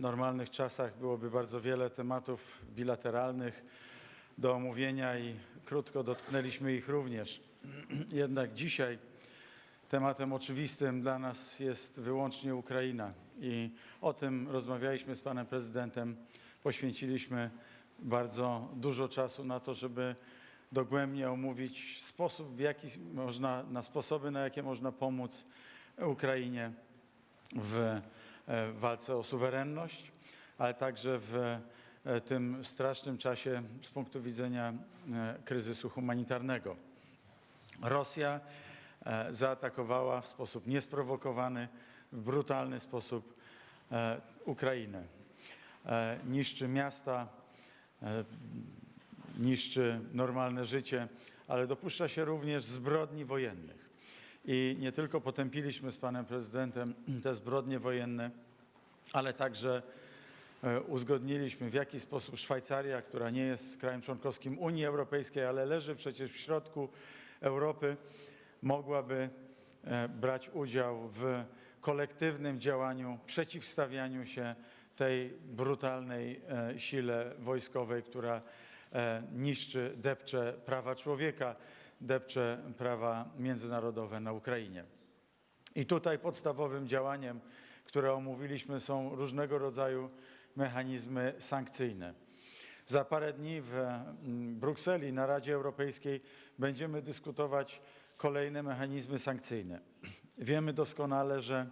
normalnych czasach byłoby bardzo wiele tematów bilateralnych do omówienia i krótko dotknęliśmy ich również. Jednak dzisiaj tematem oczywistym dla nas jest wyłącznie Ukraina i o tym rozmawialiśmy z panem prezydentem. Poświęciliśmy bardzo dużo czasu na to, żeby dogłębnie omówić sposób, w jaki można, na sposoby, na jakie można pomóc Ukrainie w e, walce o suwerenność, ale także w e, tym strasznym czasie z punktu widzenia e, kryzysu humanitarnego. Rosja zaatakowała w sposób niesprowokowany, w brutalny sposób Ukrainę. Niszczy miasta, niszczy normalne życie, ale dopuszcza się również zbrodni wojennych. I nie tylko potępiliśmy z panem prezydentem te zbrodnie wojenne, ale także e, uzgodniliśmy, w jaki sposób Szwajcaria, która nie jest krajem członkowskim Unii Europejskiej, ale leży przecież w środku Europy, mogłaby e, brać udział w kolektywnym działaniu, przeciwstawianiu się tej brutalnej e, sile wojskowej, która niszczy, depcze prawa człowieka, depcze prawa międzynarodowe na Ukrainie. I tutaj podstawowym działaniem, które omówiliśmy, są różnego rodzaju mechanizmy sankcyjne. Za parę dni w mm, Brukseli na Radzie Europejskiej będziemy dyskutować kolejne mechanizmy sankcyjne. Wiemy doskonale, że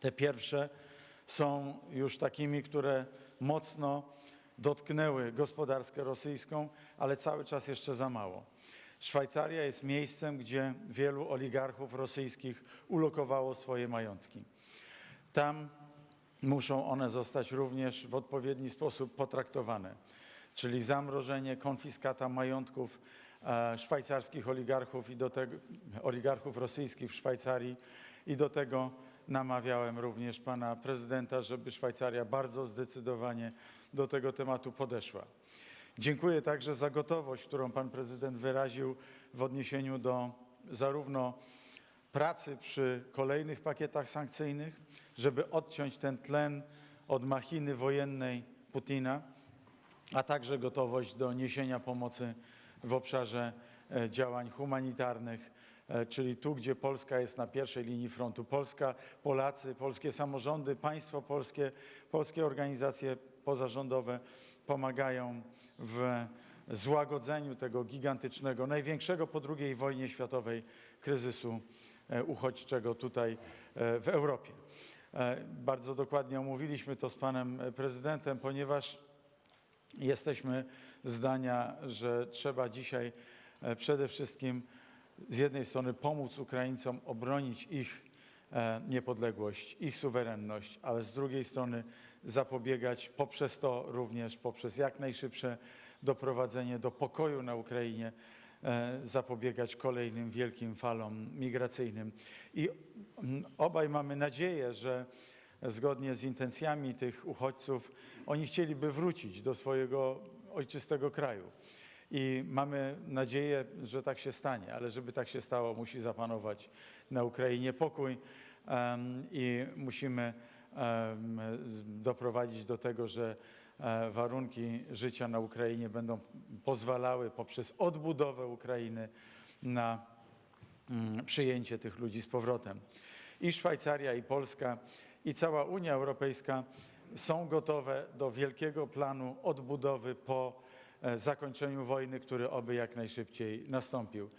te pierwsze są już takimi, które mocno dotknęły gospodarkę rosyjską, ale cały czas jeszcze za mało. Szwajcaria jest miejscem, gdzie wielu oligarchów rosyjskich ulokowało swoje majątki. Tam muszą one zostać również w odpowiedni sposób potraktowane, czyli zamrożenie, konfiskata majątków e, szwajcarskich oligarchów i do tego, oligarchów rosyjskich w Szwajcarii i do tego namawiałem również pana prezydenta, żeby Szwajcaria bardzo zdecydowanie do tego tematu podeszła. Dziękuję także za gotowość, którą pan prezydent wyraził w odniesieniu do zarówno pracy przy kolejnych pakietach sankcyjnych, żeby odciąć ten tlen od machiny wojennej Putina, a także gotowość do niesienia pomocy w obszarze e, działań humanitarnych, czyli tu, gdzie Polska jest na pierwszej linii frontu. Polska, Polacy, polskie samorządy, państwo polskie, polskie organizacje pozarządowe pomagają w złagodzeniu tego gigantycznego, największego po II wojnie światowej kryzysu e, uchodźczego tutaj e, w Europie. E, Bardzo dokładnie omówiliśmy to z panem e, prezydentem, ponieważ jesteśmy zdania, że trzeba dzisiaj e, przede wszystkim z jednej strony pomóc Ukraińcom obronić ich e, niepodległość, ich suwerenność, ale z drugiej strony zapobiegać poprzez to również, poprzez jak najszybsze doprowadzenie do pokoju na Ukrainie, e, zapobiegać kolejnym wielkim falom migracyjnym. I obaj mamy nadzieję, że zgodnie z intencjami tych uchodźców, oni chcieliby wrócić do swojego ojczystego kraju. I mamy nadzieję, że tak się stanie, ale żeby tak się stało, musi zapanować na Ukrainie pokój i musimy doprowadzić do tego, że e, warunki życia na Ukrainie będą pozwalały poprzez odbudowę Ukrainy na mm, przyjęcie tych ludzi z powrotem. I Szwajcaria, i Polska, i cała Unia Europejska są gotowe do wielkiego planu odbudowy po zakończeniu wojny, który oby jak najszybciej nastąpił.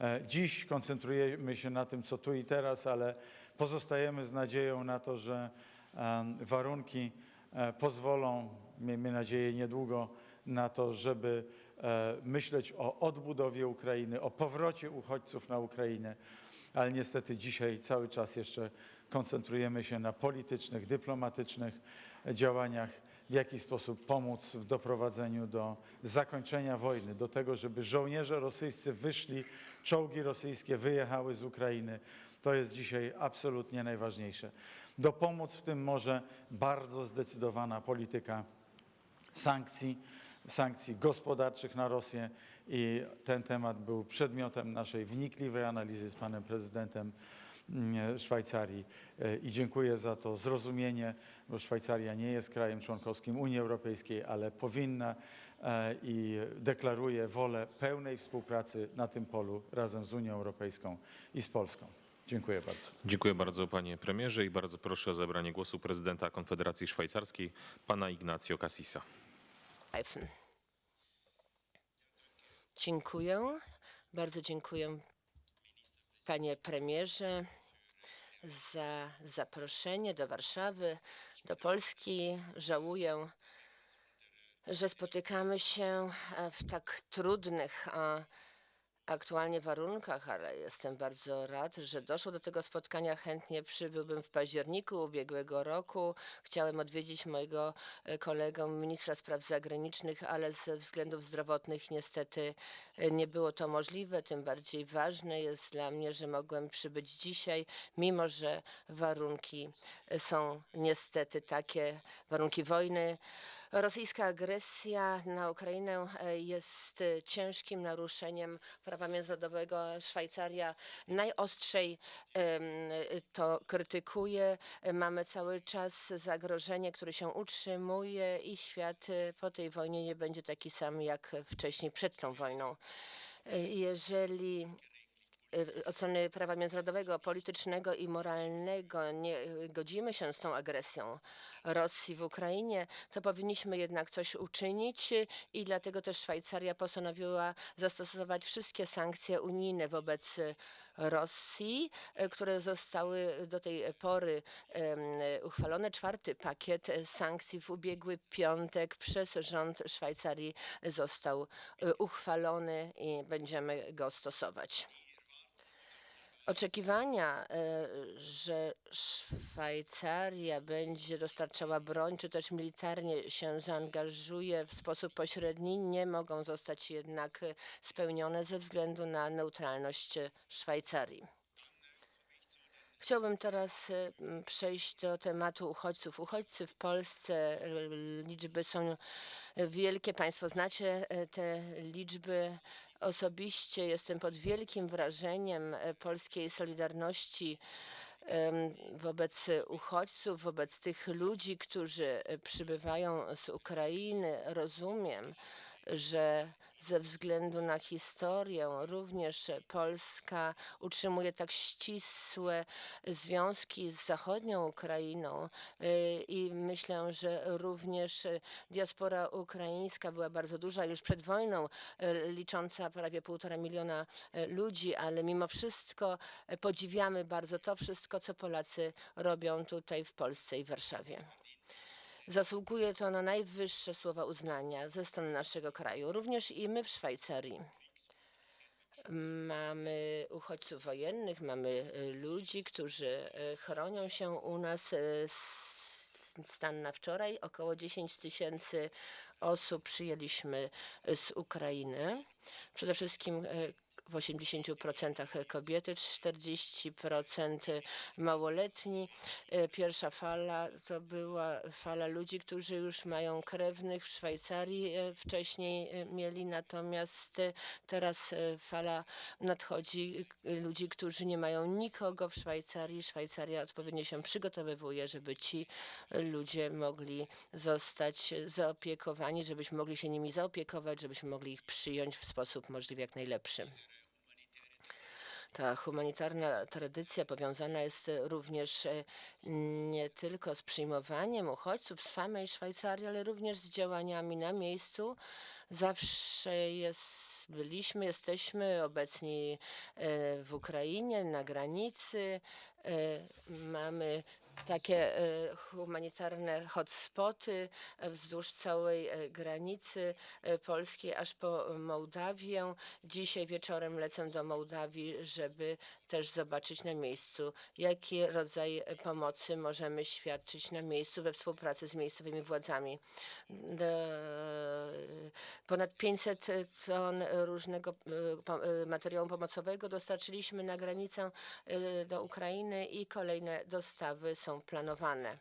E, Dziś koncentrujemy się na tym, co tu i teraz, ale pozostajemy z nadzieją na to, że em, warunki e, pozwolą, miejmy nadzieję niedługo, na to, żeby e, myśleć o odbudowie Ukrainy, o powrocie uchodźców na Ukrainę, ale niestety dzisiaj cały czas jeszcze koncentrujemy się na politycznych, dyplomatycznych działaniach, w jaki sposób pomóc w doprowadzeniu do zakończenia wojny, do tego, żeby żołnierze rosyjscy wyszli, czołgi rosyjskie wyjechały z Ukrainy. To jest dzisiaj absolutnie najważniejsze. Dopomóc w tym może bardzo zdecydowana polityka sankcji, sankcji gospodarczych na Rosję i ten temat był przedmiotem naszej wnikliwej analizy z panem prezydentem Szwajcarii E, i dziękuję za to zrozumienie, bo Szwajcaria nie jest krajem członkowskim Unii Europejskiej, ale powinna e, i deklaruje wolę pełnej współpracy na tym polu razem z Unią Europejską i z Polską. Dziękuję bardzo. Dziękuję bardzo panie premierze i bardzo proszę o zabranie głosu prezydenta Konfederacji Szwajcarskiej, pana Ignacio Casisa. Dziękuję. Bardzo dziękuję panie premierze za zaproszenie do Warszawy, do Polski. Żałuję, że spotykamy się e, w tak trudnych aktualnie warunkach, ale jestem bardzo rad, że doszło do tego spotkania. Chętnie przybyłbym w październiku ubiegłego roku. Chciałem odwiedzić mojego e, kolegę, ministra spraw zagranicznych, ale ze względów zdrowotnych niestety e, nie było to możliwe. Tym bardziej ważne jest dla mnie, że mogłem przybyć dzisiaj, mimo że warunki e, są niestety takie, warunki wojny. Rosyjska agresja na Ukrainę e, jest e, ciężkim naruszeniem prawa międzynarodowego. Szwajcaria najostrzej em, to krytykuje. Mamy cały czas zagrożenie, które się utrzymuje i świat e, po tej wojnie nie będzie taki sam jak wcześniej przed tą wojną. E, Jeżeli od strony prawa międzynarodowego, politycznego i moralnego nie y, godzimy się z tą agresją Rosji w Ukrainie, to powinniśmy jednak coś uczynić y, i dlatego też Szwajcaria postanowiła zastosować wszystkie sankcje unijne wobec y, Rosji, y, które zostały do tej pory uchwalone. Czwarty pakiet y, sankcji w ubiegły piątek przez rząd Szwajcarii został y, uchwalony i będziemy go stosować. Oczekiwania, e, że Szwajcaria będzie dostarczała broń, czy też militarnie się zaangażuje w sposób pośredni, nie mogą zostać jednak e, spełnione ze względu na neutralność e, Szwajcarii. Chciałbym teraz przejść do tematu uchodźców. Uchodźcy w Polsce, liczby są wielkie. Państwo znacie te liczby. Osobiście jestem pod wielkim wrażeniem e, polskiej solidarności wobec uchodźców, wobec tych ludzi, którzy e, przybywają z Ukrainy. Rozumiem, że ze względu na historię również Polska utrzymuje tak ścisłe związki z zachodnią Ukrainą y, i myślę, że również diaspora ukraińska była bardzo duża już przed wojną, y, licząca prawie półtora miliona y, ludzi, ale mimo wszystko podziwiamy bardzo to wszystko, co Polacy robią tutaj w Polsce i w Warszawie. Zasługuje to na najwyższe słowa uznania ze strony naszego kraju, również i my w Szwajcarii. Mamy uchodźców wojennych, mamy y, ludzi, którzy y, chronią się u nas. y, Stan na wczoraj około 10 tysięcy osób przyjęliśmy z Ukrainy. Przede wszystkim w 80% kobiety, 40% małoletni. E, Pierwsza fala to była fala ludzi, którzy już mają krewnych w Szwajcarii, e, wcześniej e, mieli, natomiast teraz fala nadchodzi ludzi, którzy nie mają nikogo w Szwajcarii. Szwajcaria odpowiednio się przygotowywuje, żeby ci ludzie mogli zostać zaopiekowani, żebyśmy mogli się nimi zaopiekować, żebyśmy mogli ich przyjąć w sposób możliwie jak najlepszy. Ta humanitarna tradycja powiązana jest e, również e, nie tylko z przyjmowaniem uchodźców z samej Szwajcarii, ale również z działaniami na miejscu. Zawsze jest, byliśmy, jesteśmy obecni e, w Ukrainie, na granicy. Mamy takie e, humanitarne hotspoty e, wzdłuż całej e, granicy polskiej aż po Mołdawię. Dzisiaj wieczorem lecę do Mołdawii, żeby też zobaczyć na miejscu, jaki rodzaj e, pomocy możemy świadczyć na miejscu we współpracy z miejscowymi władzami. Ponad 500 ton różnego e, e, materiału pomocowego dostarczyliśmy na granicę e, do Ukrainy i kolejne dostawy są planowane.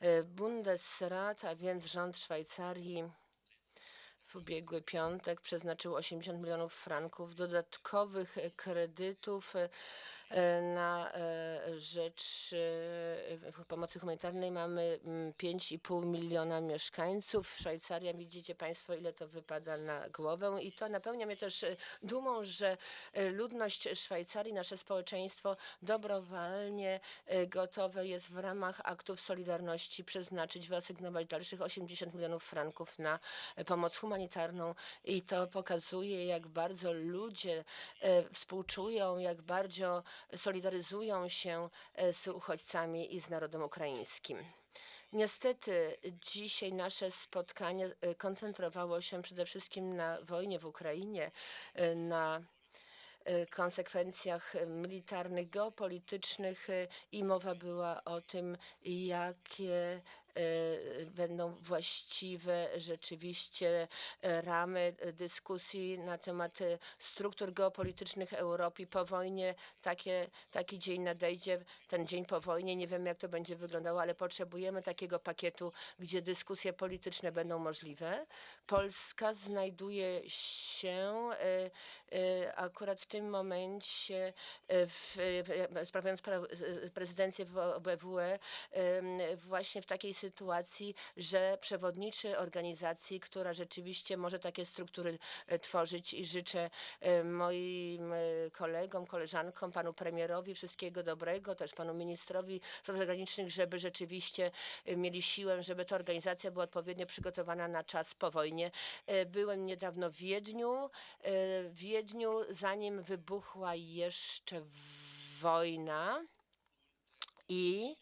E, Bundesrat, a więc rząd Szwajcarii, w ubiegły piątek przeznaczył 80 milionów franków dodatkowych kredytów Na e, rzecz e, pomocy humanitarnej mamy mm, 5,5 miliona mieszkańców. Szwajcaria, widzicie Państwo, ile to wypada na głowę i to napełnia mnie też e, dumą, że ludność Szwajcarii, nasze społeczeństwo dobrowolnie gotowe jest w ramach aktów Solidarności przeznaczyć, wyasygnować dalszych 80 milionów franków na pomoc humanitarną i to pokazuje, jak bardzo ludzie współczują, jak bardzo solidaryzują się e, z uchodźcami i z narodem ukraińskim. Niestety dzisiaj nasze spotkanie e, koncentrowało się przede wszystkim na wojnie w Ukrainie, e, na konsekwencjach militarnych, geopolitycznych i mowa była o tym, jakie będą właściwe rzeczywiście e, ramy dyskusji na temat e, struktur geopolitycznych Europy po wojnie. Takie, taki dzień nadejdzie, ten dzień po wojnie. Nie wiemy, jak to będzie wyglądało, ale potrzebujemy takiego pakietu, gdzie dyskusje polityczne będą możliwe. Polska znajduje się akurat w tym momencie, w, sprawując pra- prezydencję w OBWE, właśnie w takiej sytuacji, że przewodniczy organizacji, która rzeczywiście może takie struktury e, tworzyć i życzę e, moim e, kolegom, koleżankom, panu premierowi wszystkiego dobrego, też panu ministrowi spraw zagranicznych, żeby rzeczywiście mieli siłę, żeby ta organizacja była odpowiednio przygotowana na czas po wojnie. Byłem niedawno w Wiedniu, w Wiedniu, zanim wybuchła jeszcze wojna i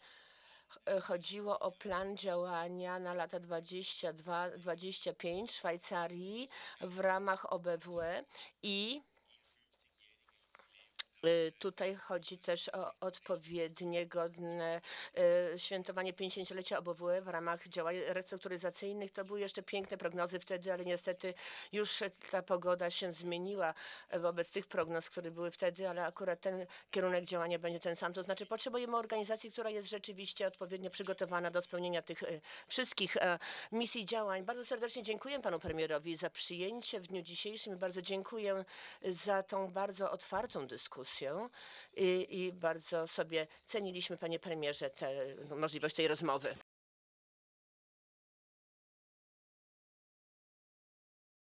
chodziło o plan działania na lata 22-25 Szwajcarii w ramach OBWE i Tutaj chodzi też o odpowiednie, godne y, świętowanie 50-lecia OBWE w ramach działań restrukturyzacyjnych. To były jeszcze piękne prognozy wtedy, ale niestety już ta pogoda się zmieniła wobec tych prognoz, które były wtedy, ale akurat ten kierunek działania będzie ten sam. To znaczy potrzebujemy organizacji, która jest rzeczywiście odpowiednio przygotowana do spełnienia tych y, wszystkich e, misji działań. Bardzo serdecznie dziękuję panu premierowi za przyjęcie w dniu dzisiejszym i bardzo dziękuję za tą bardzo otwartą dyskusję i, i bardzo sobie ceniliśmy, panie premierze, tę możliwość tej rozmowy.